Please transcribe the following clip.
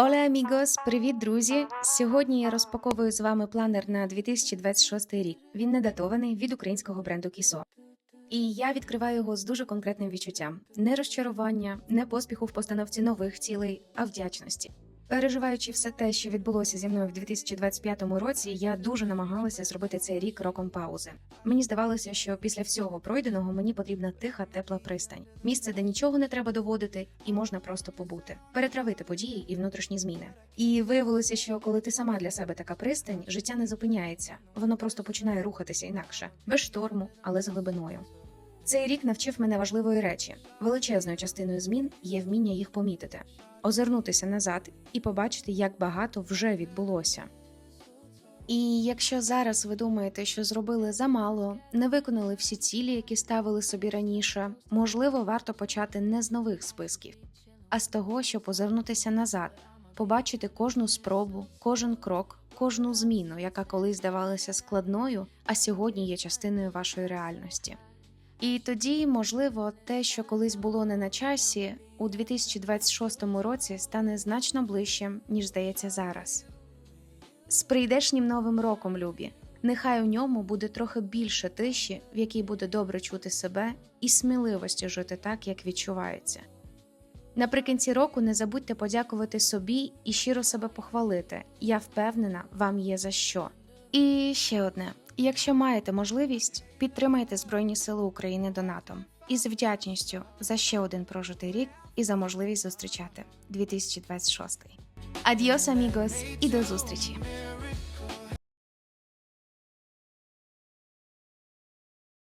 Оле амігос, привіт, друзі! Сьогодні я розпаковую з вами планер на 2026 рік. Він не датований від українського бренду Кісо. І я відкриваю його з дуже конкретним відчуттям: не розчарування, не поспіху в постановці нових цілей, а вдячності. Переживаючи все те, що відбулося зі мною в 2025 році, я дуже намагалася зробити цей рік роком паузи. Мені здавалося, що після всього пройденого мені потрібна тиха, тепла пристань, місце, де нічого не треба доводити, і можна просто побути, перетравити події і внутрішні зміни. І виявилося, що коли ти сама для себе така пристань, життя не зупиняється, воно просто починає рухатися інакше, без шторму, але з глибиною. Цей рік навчив мене важливої речі. Величезною частиною змін є вміння їх помітити, озирнутися назад і побачити, як багато вже відбулося. І якщо зараз ви думаєте, що зробили замало, не виконали всі цілі, які ставили собі раніше, можливо, варто почати не з нових списків, а з того, щоб озирнутися назад, побачити кожну спробу, кожен крок, кожну зміну, яка колись здавалася складною, а сьогодні є частиною вашої реальності. І тоді, можливо, те, що колись було не на часі, у 2026 році стане значно ближчим, ніж здається зараз. З прийдешнім новим роком, любі. Нехай у ньому буде трохи більше тиші, в якій буде добре чути себе, і сміливості жити так, як відчувається. Наприкінці року не забудьте подякувати собі і щиро себе похвалити. Я впевнена, вам є за що. І ще одне: якщо маєте можливість, підтримайте Збройні Сили України донатом і з вдячністю за ще один прожитий рік і за можливість зустрічати 2026. Адіос, амігос, і до зустрічі!